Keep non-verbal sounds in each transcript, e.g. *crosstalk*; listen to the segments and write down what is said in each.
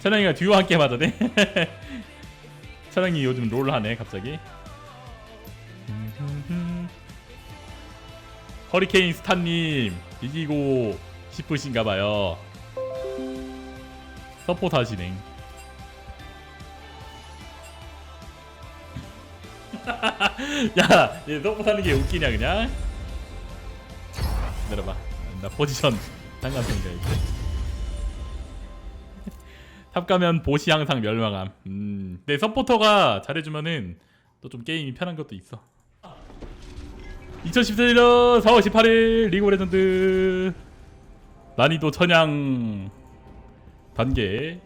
찬영이가 듀오 함께 맞아네. 찬영이 *laughs* 요즘 롤 하네 갑자기. 허리케인 스타님 이기고 싶으신가봐요. 서포트 하시네. *laughs* 야, 얘 서포트 하는 게 웃기냐 그냥? 내려봐. 나 포지션 상관없으니까. 탑 가면 보시 항상 멸망함. 음, 내 서포터가 잘해주면은 또 좀 게임이 편한 것도 있어. 2014년 4월 18일 리그 오브 레전드 난이도 천양 단계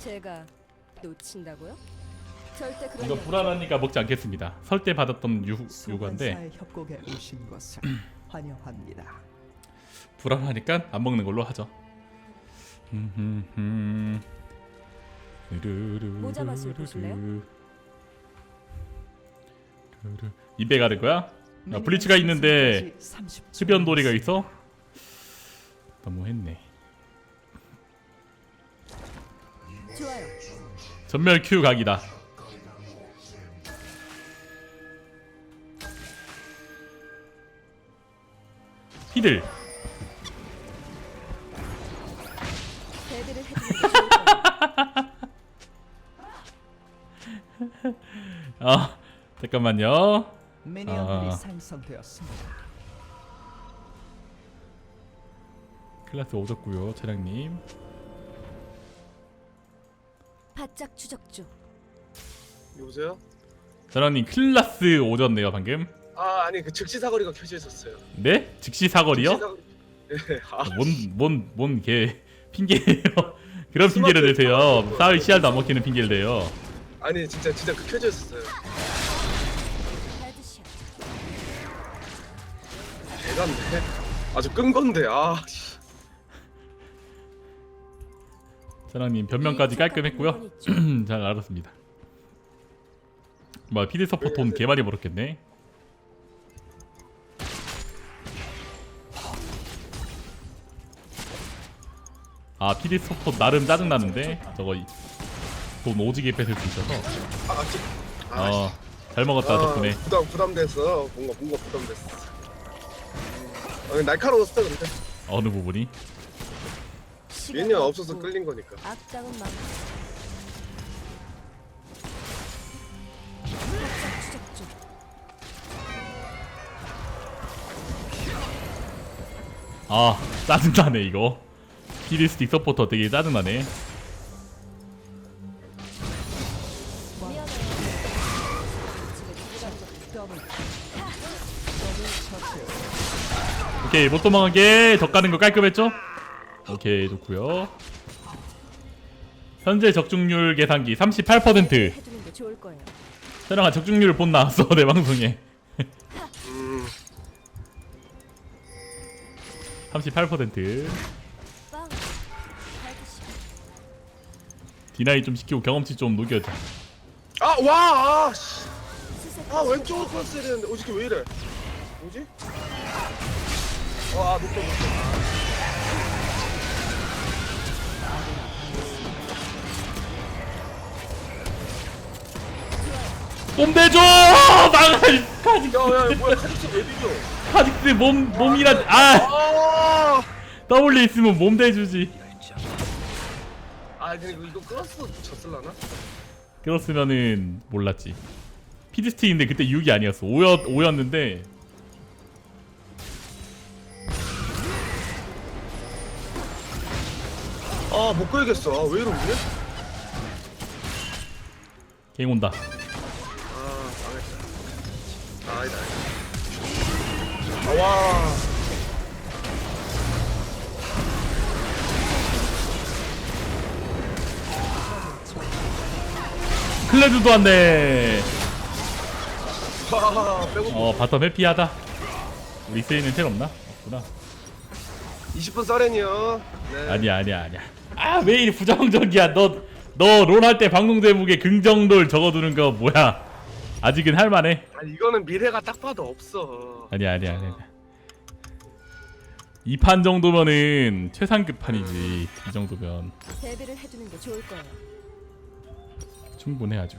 제가 놓친다고요? 절대 그런 이거 적 불안하니까 먹지 않겠습니다. 설 때 받았던 유, 요구인데 소관사의 협곡에 오신 것을 *clears throat* 환영합니다. 불안하니까 안 먹는 걸로 하죠. 모자 맛을 보실래요? 입에 가는 거야? 야, 블리츠가 있는데 흡연돌이가 있어? 너무했네. 좋아요. 전멸 Q 각이다. 피들. 대비를 해주는 게 좋을 거예요. 아 *laughs* 잠깐만요. 미니언들이 아. 생성되었습니다. 클라스 오졌고요, 차량님. 바짝 추적 중. 여보세요? 차량님 클라스 오졌네요 방금. 아 아니 그 즉시 사거리가 켜져 있었어요. 네? 즉시 사거리요? 즉시 사거리- 예. *laughs* 아 뭔 뭔 뭔 개 핑계예요. *laughs* 그런 핑계를 대세요. 싸울 씨알도 안 먹히는 핑계를 대요. 아니 진짜 진짜 그 켜져 있었어요. 헤드샷. 대단네. 아주 끈 건데 아. 씨. 차량님 변명까지 깔끔했고요. *clears throat* 잘 알았습니다. 뭐 피드 서포 돈 개많이 벌었겠네. 아 피드 서포 나름 짜증 나는데 저거 이- 돈 오지게 뺏을 수 있어서 아, 지, 아, 어잘 먹었다 아, 덕분에 부담 부담됐어. 뭔가 뭔가 부담됐어. 아, 날카로웠어 근데 어느 부분이 미니언 없어서 끌린 거니까. 악당은 추적중. 아 짜증나네 이거 피드 스틱 서포터. 되게 짜증나네. 오케이 못 도망가게 적 가는 거 깔끔했죠? 오케이 좋고요. 현재 적중률 계산기 38% 해주는 게 좋을 거예요. 세랑아 적중률 본 나왔어 *laughs* 내 방송에. 음38% 디나이 좀 시키고 경험치 좀 녹여자 아 와. 아, 씨. 아 왼쪽으로 해야 되는데 어저께 왜 이래? 뭐지? 와 높다 높다. 몸 대줘! 나가 카직 야야 뭐야 카직스 왜 비겨? 카직스 몸 몸이라 아 아. W 있으면 몸 대주지 아 근데 이거, 이거 끌었어 졌을라나? 그렇으면은 몰랐지 피드스틱인데 그때 6이 아니었어 5였, 5였는데 아못 끌겠어. 아, 왜 이러지? 갱 온다 아 망했다. 아, 아니다 아니다. 아, 와. 클레드도 왔네 와 빼고 어 바텀 해피하다 우리 세이는 텔 없나? 없구나 20분 썰렌이요. 네. 아니야 아니야 아니야 아 왜 이리 부정적이야 너 너 롤 할 때 방송 제목에 긍정돌 적어두는 거 뭐야 아직은 할만해 아니 이거는 미래가 딱 봐도 없어. 아니야 아니야 아니야 이 판 정도면은 최상급 판이지. 이 정도면 대비를 해두는 게 좋을 거예요. 충분해 아주.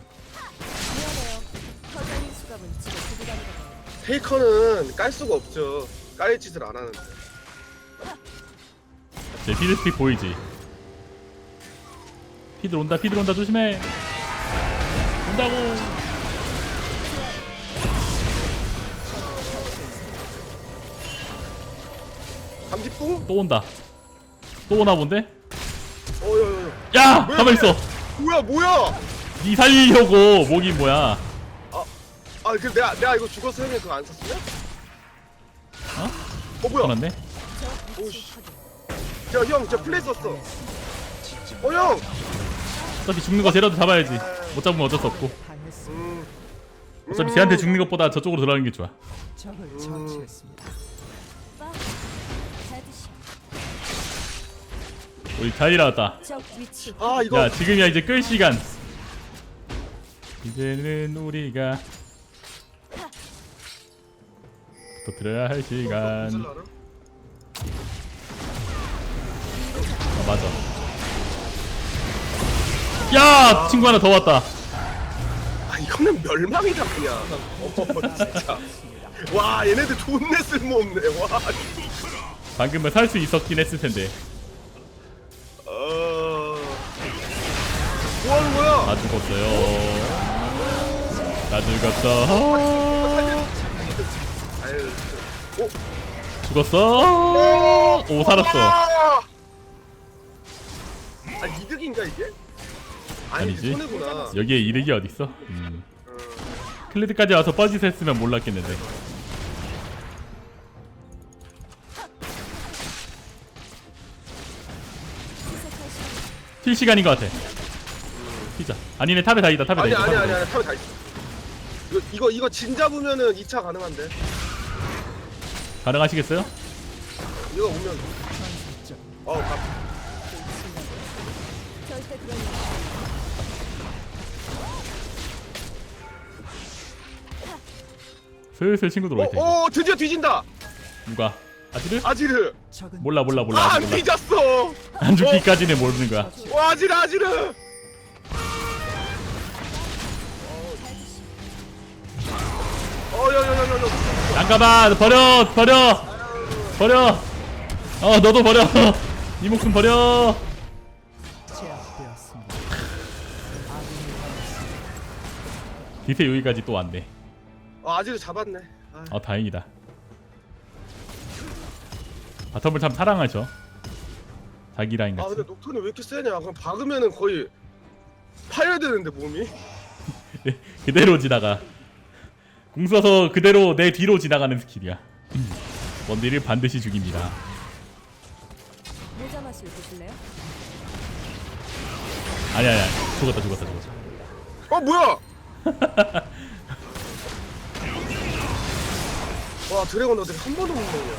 페이커는 깔 수가 없죠. 깔 짓을 안 하는데. 제 피드스틱 보이지? 피들 온다 피들 온다 조심해 온다고 30분? 또 온다 또 오나 본데? 어여여. 야! 가만 있어 뭐야 뭐야? 니 살리려고 목이 뭐야 아, 그 내가 내가 이거 죽었어 형이 그거 안 썼으면? 어? 어 뭐야? 위치 오씨. 확인. 야, 형, 저 플레이 썼어. 어, 형. 어차피 죽는 거 쟤라도 잡아야지 못 잡으면 어쩔 수 없고. 음. 어차피 음. 쟤한테 죽는 것보다 저쪽으로 들어가는 게 좋아 적을 처치했습니다. 우리 잘 일어났다 적 위치. 아, 이거 야 지금이야 이제 끌 시간 이제는 우리가 또 들어야 할 시간? 아 맞아 야 친구 하나 더 왔다 아, 이거는 멸망이다 그냥. 어, 진짜. 와, 얘네들 존내 쓸모없네. 와. 방금은 살 수 있었긴 했을 텐데 어. 뭐 하는 거야? 다 죽었어요 아유. 오, 죽었어 오 살았어 아, 아 이득인가 이게? 아니, 아니지. 손해구나. 여기에 이득이 어딨어 음. 클리드까지 와서 뻘짓 했으면 몰랐겠는데 수색할 시간. 킬 시간인 것 같아 피자 아니네 탑에 다 있다 탑에 다 아니 있다 아니 탑에 아니 다 아니. 타면 다 있어. 이거 이거 이거 진 잡으면은 2차 가능한데. 가능하시겠어요? 이거 오면 어, 가. 절대 그런 일. 슬슬 친구들 올 테니 어, 어, 드디어 뒤진다. 누가 아지르? 아지르. 적은 몰라 몰라 몰라 아, 아직 안 몰라 뒤졌어. 안 죽기까지는 모르는 거야 와, 아지르 아지르. 잠깐만 버려 버려 버려 어 너도 버려 *laughs* 이 목숨 버려. *laughs* 디테 여기까지 또 왔네 어, 아지르 잡았네. 아, 어 다행이다 바텀을 참 사랑하죠 자기 라인 아 같이 근데 녹턴이 왜 이렇게 세냐? 그럼 박으면은 거의 파야 되는데 몸이. *laughs* 그대로 지나가 궁 써서 그대로 내 뒤로 지나가는 스킬이야 원딜을 반드시 죽입니다 모자 맛을 보실래요? 아니야 아니야 죽었다 죽었다 죽었다 어 뭐야? *laughs* 와 드래곤 어떻게 한 번도 못 먹냐?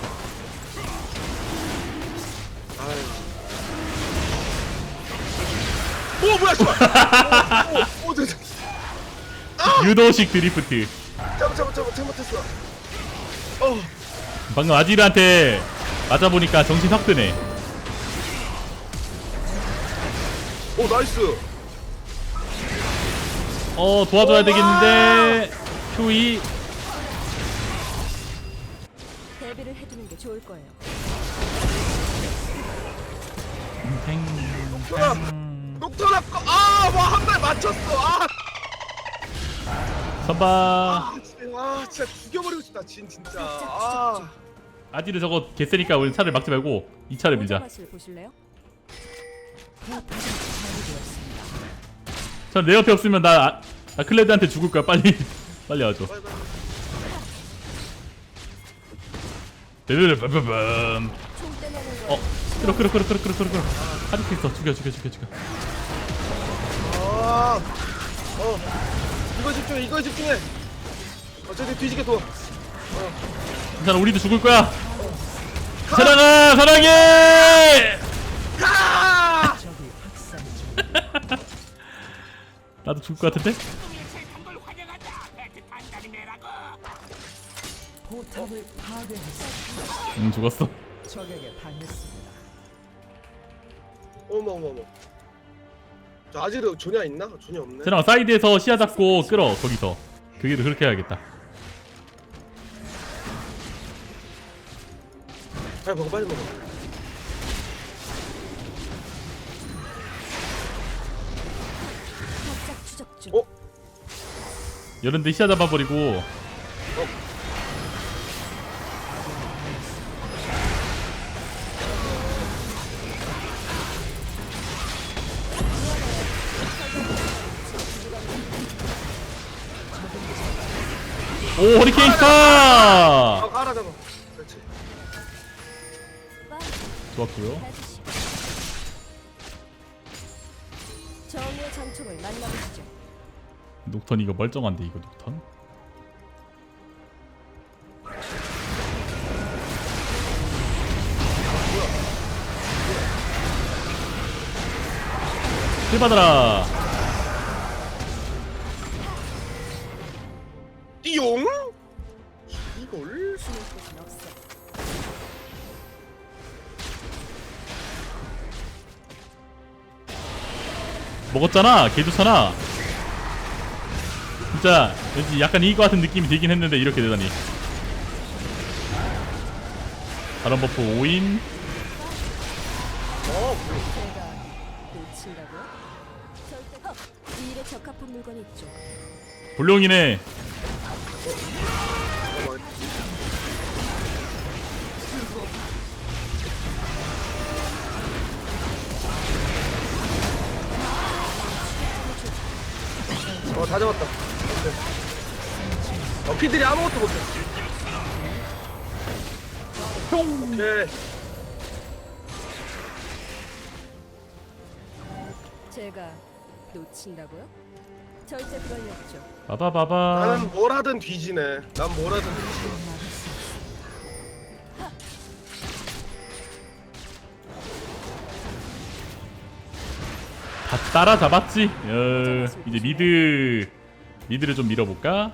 아유. 오 뭐야 씨발! *laughs* 오, 오, 오, 저, 저, 유도식 드리프트 잘못 잘못 잘못 잘못했어. 어, 방금 아지르한테 맞아보니까 정신 확 드네 오 나이스. 어 도와줘야 되겠는데 휴이 대비를 해두는 게 좋을 거예요. 녹턴아, 녹턴아, 거- 아, 와 한 발 맞췄어. 아, 선바 아, 진짜, 아, 진짜 죽여버리고 싶다, 진 진짜. 아, 아지르 저거 개세니까 우리 차를 막지 말고 이 차를 밀자. 맛을 보실래요? 전 내 옆에 없으면 나, 아- 나 클레드한테 죽을 거야. 빨리 *laughs* 빨리 와줘. 빨리, 빨리. 총 떼내는 어 거. 끌어 끌어 끌어 끌어 끌어 끌어 끌어. 하드캐 있어 죽여 죽여 죽여 죽여. 아, 어, 이거 집중해, 이거 집중해. 어차피 뒤지게 둬. 괜찮아 우리도 죽을 거야 사랑아 사랑해 가! *laughs* 나도 죽을 것 같은데 포탑을. 응 죽었어 적에게 당했습니다. 어머 어머 어머. 저 아지르 조냐 있나? 조냐 없네. 세랑 사이드에서 시야 잡고 끌어 거기서 그게 그렇게 해야겠다 빨리 먹어 빨리 먹어. 바짝 추적 중. 어? 이런데 시야 잡아버리고 오 허리케인 스타 아 알아. 그렇지. 좋았고요. 정의의 만나보시죠. 녹턴 이거 멀쩡한데 이거 녹턴 힐 받아라 먹었잖아 개 좋잖아 진짜 왠지 약간 이거 같은 느낌이 들긴 했는데 이렇게 되다니 다른 버프 5인 어, 제가 놓친다고요? 절대 헉! 이 일에 적합한 물건이 있죠. 불룡이네 어, 다 잡았다. 오케이. 어, 피들이 아무것도 못해. 오케이. 제가 놓친다고요? 절대 그럴 리 없죠. 바바바바 나는 뭘 하든 뒤지네. 난뭘 하든 뒤지네. 따라잡았지 어, 이제 미드 미드를 좀 밀어볼까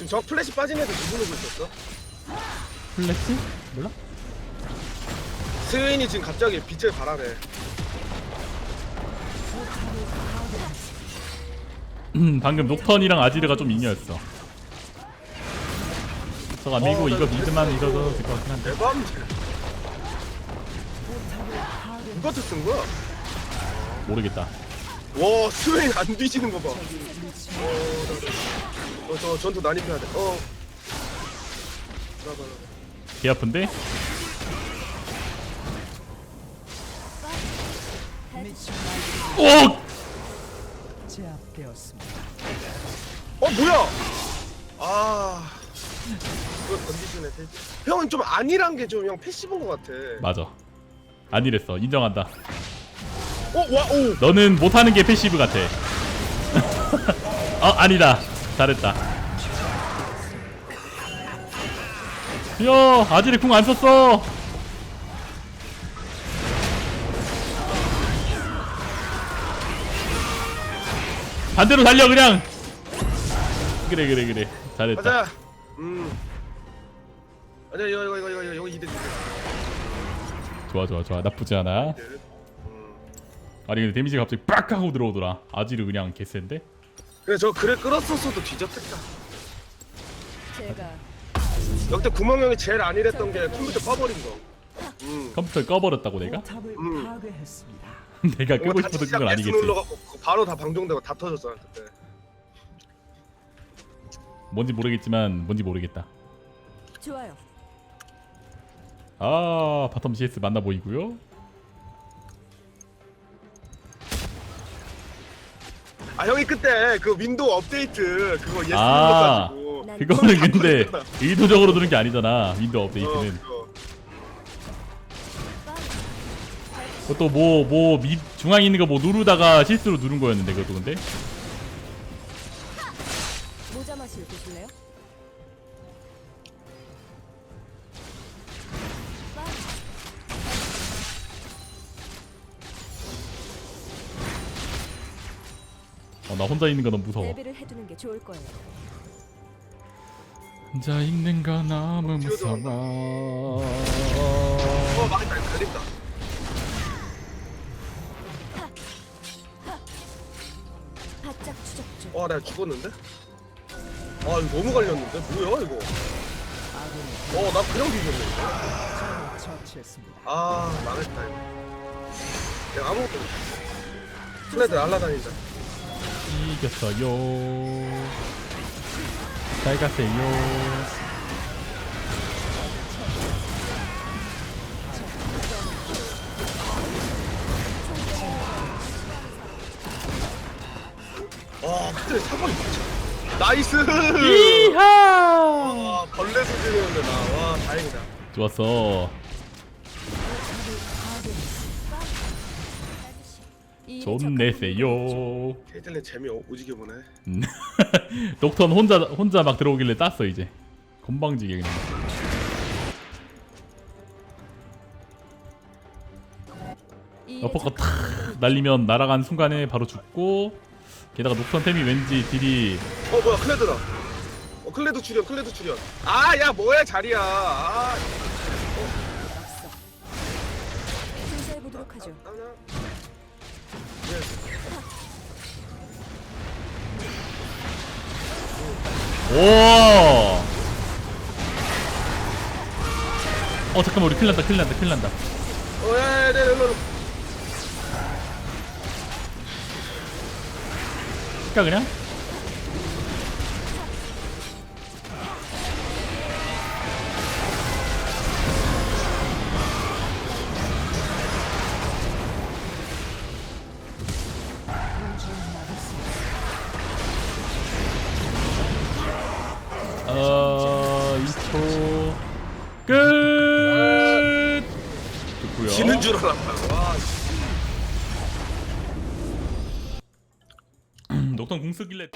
지금 저 플래시 빠진 애들 누구 누구 있었어? 플래시? 몰라? 스웨인이 지금 갑자기 빛을 발하네. 음, 방금 녹턴이랑 아지르가 좀 잉여였어 저가 밀고 어, 이거 나 미드만. 밀어도 될 것 같긴 한데 대밤새. 누구한테 쓴 거야? 모르겠다 와 스웨인 안 뒤지는 거 봐. 어, 나- 어, 저 전투 난입해야 돼. 어. 나봐, 나개 아픈데? 오! 제압되었습니다. 어 뭐야? 아. 그거 던지시네. 세- 형은 좀 아니란 게 좀 형 패시브인 것 같아. 맞아 아니랬어 인정한다 어, 와, 오. 너는 못하는 게 패시브 같아 *laughs* 어 아니다 잘했다 야 아지르 궁안 썼어 반대로 달려 그냥 그래 그래 그래 잘했다 가자. 음. 아자 이거 이거 이거 이거 이거 이대 좋아 좋아 좋아 나쁘지 않아 음. 아니 근데 데미지가 갑자기 빡 하고 들어오더라 아지르 그냥 개센데 그래 저 그래 끌었었어도 뒤졌겠다. 제가 역대 구멍형이 제일 안 일했던 게 컴퓨터 꺼버린 거. 음. 컴퓨터를 꺼버렸다고 내가? 포탑을 음. 파괴했습니다. *laughs* 내가 끄고 뭔가 싶었던 다치지 건 않게 아니겠지 눌러갖고 그거 바로 다 방종되고 다 터졌잖아 그때. 뭔지 모르겠지만 뭔지 모르겠다 좋아요. 아 바텀 CS 만나 보이고요 아 형이 그때 그 윈도우 업데이트 그거 예스 아. 눌러가지고. 그거는 다 *laughs* 근데. *laughs* 의도적으로 두는 게 아니잖아 윈도우 어, 업데이트는 그거. 그것도 뭐 뭐 중앙에 있는 거 뭐 누르다가 실수로 누른 거였는데 그것도 근데 모자 맛을 보실래요? 나 혼자 있는 거 너무 무서워 대비를 해두는 게 좋을 거예요. 혼자 있는 거 너무 뛰어들어. 무서워 어 망했다 이거 걸린다 바짝 추적 중. 와 내가 죽었는데? 아 이거 너무 갈렸는데? 뭐야 이거 어나 그냥 뒤졌네 처치했습니다. 아 망했다 이거 내가 아무것도 못해 플레드 날라다닌다 이겼어요. 잘 가세요. 와 그때 사거리 맞죠? 나이스! 이하! 와 벌레 수준이었는데 나와 다행이다. 좋았어 좀 내세요. 케이틀린 재미 오- 오지게 보네. 음. *laughs* 녹턴 혼자 혼자 막 들어오길래 땄어 이제. 건방지게 그냥. 어퍼컷 탁 날리면 날아간 순간에 바로 죽고 게다가 녹턴 템이 왠지 딜이 어 뭐야 클레드다. 어 클레드 출연 클레드 출연 아 야 뭐야 자리야. 아. 아, 나- 예. 오! 어 잠깐만 우리 큰일 난다 큰일 난다 큰일 난다 어, 야, 그냥? 어... 2초 끝! 좋고요 지는 줄 알았다. 와, 씨. 녹턴 궁 쓰길래